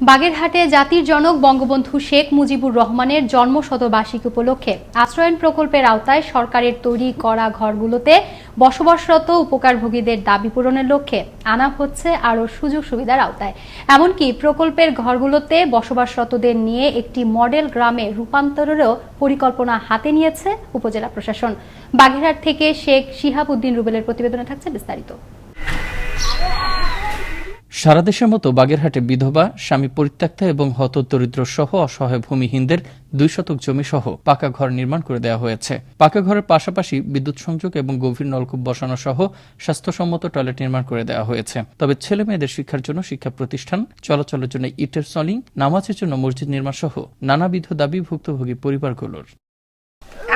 বাগেরহাটে জাতির জনক বঙ্গবন্ধু শেখ মুজিবুর রহমানের জন্ম শতবার্ষিকী উপলক্ষে আশ্রয়ন প্রকল্পের আওতায় সরকারের তৈরি করা ঘরগুলোতে বসবাসরত উপকারভোগীদের দাবি পূরণের লক্ষ্যে আনা হচ্ছে আরও সুযোগ সুবিধার আওতায়। এমনকি প্রকল্পের ঘরগুলোতে বসবাসরতদের নিয়ে একটি মডেল গ্রামে রূপান্তরেরও পরিকল্পনা হাতে নিয়েছে উপজেলা প্রশাসন। বাগেরহাট থেকে শেখ শিহাবুদ্দিন রুবেলের প্রতিবেদনে থাকছে বিস্তারিত। সারা দেশের মতো বাগেরহাটে বিধবা, স্বামী পরিত্যক্তা এবং হতদরিদ্র সহ অসহায় ভূমিহীনদের দুই শতক জমি সহ পাকা ঘর নির্মাণ করে দেওয়া হয়েছে। পাকা ঘরের পাশাপাশি বিদ্যুৎ সংযোগ এবং গভীর নলকূপ বসানো সহ স্বাস্থ্যসম্মত টয়লেট নির্মাণ করে দেওয়া হয়েছে। তবে ছেলে মেয়েদের শিক্ষার জন্য শিক্ষা প্রতিষ্ঠান, চলাচলের জন্য ইটের সলিং, নামাজের জন্য মসজিদ নির্মাণ সহ নানাবিধ দাবি ভুক্তভোগী পরিবারগুলোর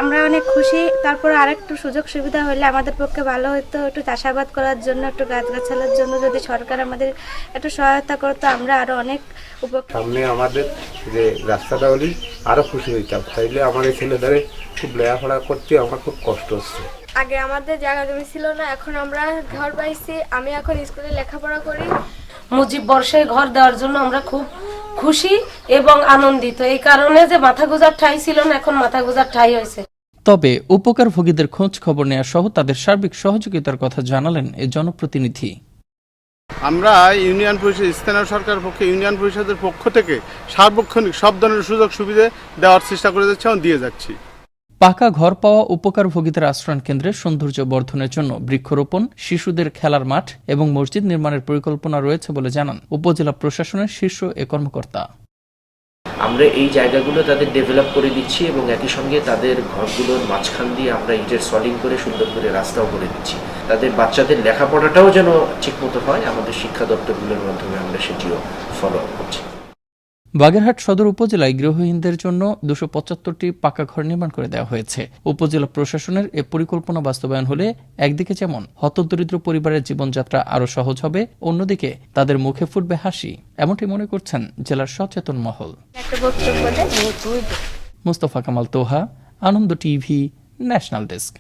আমরা অনেক খুশি। তারপর আরেকটু সুযোগ সুবিধা হলে আমাদের পক্ষে ভালো হতো একটু চাষাবাদ করার জন্য একটু গাছগাছালার জন্য যদি সরকার আমাদের একটু সহায়তা করতো আমরা আরও অনেক উপকৃত সামনে আমাদের যে রাস্তাটা হলি আরও খুশি হইতাম। তাইলে আমার এই ছেলেদের খুব লেখাপড়া করতে আমার খুব কষ্ট হচ্ছে। আগে আমাদের জায়গা জমি ছিল না এখন আমরা ঘর পাইছি। আমি এখন স্কুলে লেখাপড়া করি। মুজিব বর্ষায় ঘর দেওয়ার জন্য আমরা খুব খুশি এবং আনন্দিত। এই কারণে যে মাথা গোজার ঠাই ছিল না এখন মাথা গোজার ঠাই হয়েছে। তবে উপকারভোগীদের খোঁজ খবর নেওয়া সহ তাদের সার্বিক সহযোগিতার কথা জানালেন এই জনপ্রতিনিধি। আমরা ইউনিয়ন পরিষদ স্থানীয় সরকারের পক্ষে ইউনিয়ন পরিষদের পক্ষ থেকে সার্বক্ষণিক সব ধরনের সুযোগ সুবিধা দেওয়ার চেষ্টা করে যাচ্ছি এবং দিয়ে যাচ্ছি। পাকা ঘর পাওয়া উপকারভোগীদের আশ্রয়ণ কেন্দ্রে সৌন্দর্য বর্ধনের জন্য বৃক্ষরোপণ, শিশুদের খেলার মাঠ এবং মসজিদ নির্মাণের পরিকল্পনা রয়েছে বলে জানান উপজেলা প্রশাসনের শীর্ষ এ কর্মকর্তা। আমরা এই জায়গাগুলো তাদের ডেভেলপ করে দিচ্ছি এবং একই সঙ্গে তাদের ঘরগুলোর মাঝখান দিয়ে আমরা ইটের সলিং করে সুন্দর করে রাস্তাও করে দিচ্ছি। তাদের বাচ্চাদের লেখাপড়াটাও যেন ঠিকমতো হয়, আমাদের শিক্ষা দপ্তরগুলোর মাধ্যমে আমরা সেটিও ফলো আপ করছি। বাগেরহাট সদর উপজেলায় গৃহহীনদের জন্য দুশো পঁচাত্তরটি পাকা ঘর নির্মাণ করে দেওয়া হয়েছে। উপজেলা প্রশাসনের এ পরিকল্পনা বাস্তবায়ন হলে একদিকে যেমন হতদরিদ্র পরিবারের জীবনযাত্রা আরও সহজ হবে অন্যদিকে তাদের মুখে ফুটবে হাসি। এমনটি মনে করছেন জেলার সচেতন মহল। Mustafa Kamal Toha Ananda TV national desk.